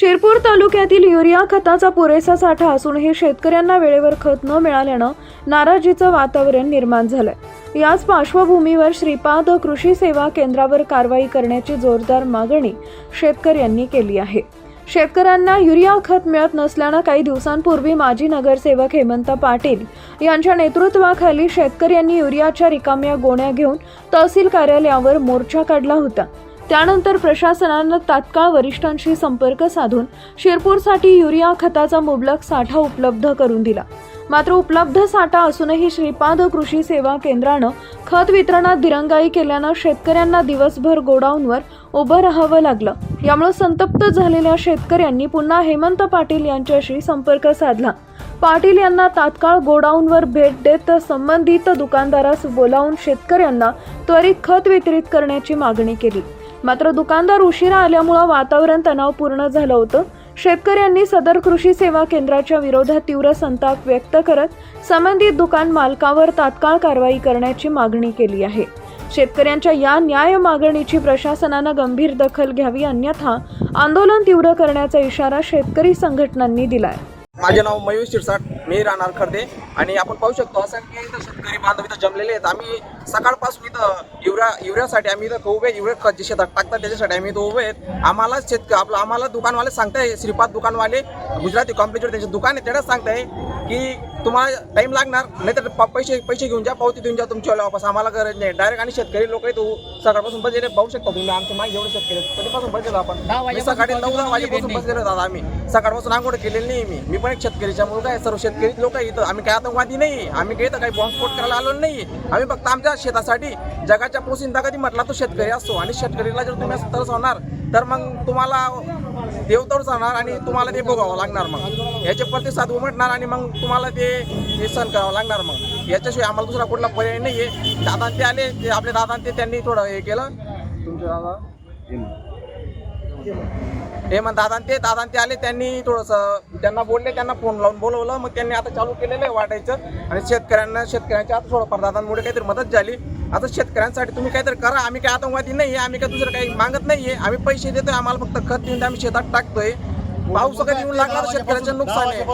शिरपूर तालुक्यातील युरिया खताचा पुरेसा साठा असूनही शेतकऱ्यांना वेळेवर खत न मिळाल्यानं नाराजीचं वातावरण निर्माण झालंय. याच पार्श्वभूमीवर श्रीपाद कृषी सेवा केंद्रावर कारवाई करण्याची जोरदार मागणी शेतकऱ्यांनी केली आहे. शेतकऱ्यांना युरिया खत मिळत नसल्यानं काही दिवसांपूर्वी माजी नगरसेवक हेमंत पाटील यांच्या नेतृत्वाखाली शेतकऱ्यांनी युरियाच्या रिकाम्या गोण्या घेऊन तहसील कार्यालयावर मोर्चा काढला होता. त्यानंतर प्रशासनानं तात्काळ वरिष्ठांशी संपर्क साधून शिरपूरसाठी युरिया खताचा मुबलक साठा उपलब्ध करून दिला. मात्र उपलब्ध साठा असूनही श्रीपाद कृषी सेवा केंद्रानं खत वितरणात दिरंगाई केल्यानं शेतकऱ्यांना दिवसभर गोडाऊनवर उभं राहावं लागलं. यामुळे संतप्त झालेल्या शेतकऱ्यांनी पुन्हा हेमंत पाटील यांच्याशी संपर्क साधला. पाटील यांना तात्काळ गोडाऊनवर भेट देत संबंधित दुकानदारास बोलावून शेतकऱ्यांना त्वरित खत वितरित करण्याची मागणी केली. मात्र दुकानदार उशिरा आल्यामुळं वातावरण तणावपूर्ण झालं होतं. शेतकऱ्यांनी सदर कृषी सेवा केंद्राच्या विरोधात तीव्र संताप व्यक्त करत संबंधित दुकान मालकावर तात्काळ कारवाई करण्याची मागणी केली आहे. शेतकऱ्यांच्या या न्याय मागणीची प्रशासनानं गंभीर दखल घ्यावी अन्यथा आंदोलन तीव्र करण्याचा इशारा शेतकरी संघटनांनी दिलाय. माझे नाव मयूर शिरसाट मी राहणार खर्दे. आणि आपण पाहू शकतो असं की शेतकरी बांधव इथं जमलेले आहेत. आम्ही सकाळपासून इथं युरिया युरियासाठी आम्ही इथं उभे युरिया जे शेतात टाकतात त्याच्यासाठी आम्ही इथं उभे आहेत. आम्हाला शेतक आपलं आम्हाला दुकानवाले सांगताय श्रीपाद दुकानवाले गुजराती कॉम्प्युटर त्यांचे दुकान आहे त्यालाच सांगताय की तुम्हाला टाइम लागणार नाहीतर प- पैसे पैसे घेऊन जा पावती देऊन जा तुमच्या वापस आम्हाला गरज नाही. डायरेक्ट आणि शेतकरी लोक इथं सकाळपासून बसलेले पाहू शकता तुम्ही आमच्या मागे जेवढे शेतकरी कधीपासून बसलेलो आपण? सकाळी नऊ दहा वाजेपासून बसलेलो होतो आम्ही. सकाळपासून आंघोळ केलेली नाही मी. मी पण एक शेतकरीचा मुलगा आहे सर्व शेतकरी लोक आहे इथं. आम्ही काही आतंकवादी नाही. आम्ही काही इथं काही बॉम्बस्फोट करायला आलो नाही. आम्ही फक्त आमच्या शेतासाठी. जगाच्या पोसिंदा कधी म्हटला तो शेतकरी असतो. आणि शेतकरीला जर तुम्ही असं तरस होणार तर मग तुम्हाला देव तर जाणार आणि तुम्हाला ते भोगावं लागणार मग. याचे प्रतिसाद उमटणार आणि मग तुम्हाला ते हे सहन करावं लागणार मग. याच्याशिवाय आम्हाला दुसरा कुठला पर्याय नाही आहे दादा ते आले ते आपले दादा ते त्यांनी थोडं हे केलं. तुमच्या दादा? हे मग दादा ते दादा ते आले त्यांनी थोडंसं त्यांना बोलले त्यांना फोन लावून बोलवलं. मग त्यांनी आता चालू केलेलं आहे वाटायचं. आणि शेतकऱ्यांना शेतकऱ्यांच्या आता थोडंफार दादांमुळे काहीतरी मदत झाली. आता शेतकऱ्यांसाठी तुम्ही काहीतरी करा. आम्ही काय आतंकवादी नाही आहे आम्ही काय दुसरं काही मागत नाही आहे आम्ही पैसे देतोय आम्हाला फक्त खत देऊन आम्ही शेतात टाकतोय. पाऊस कधी येऊन लागला शेतकऱ्यांचं नुकसान आहे.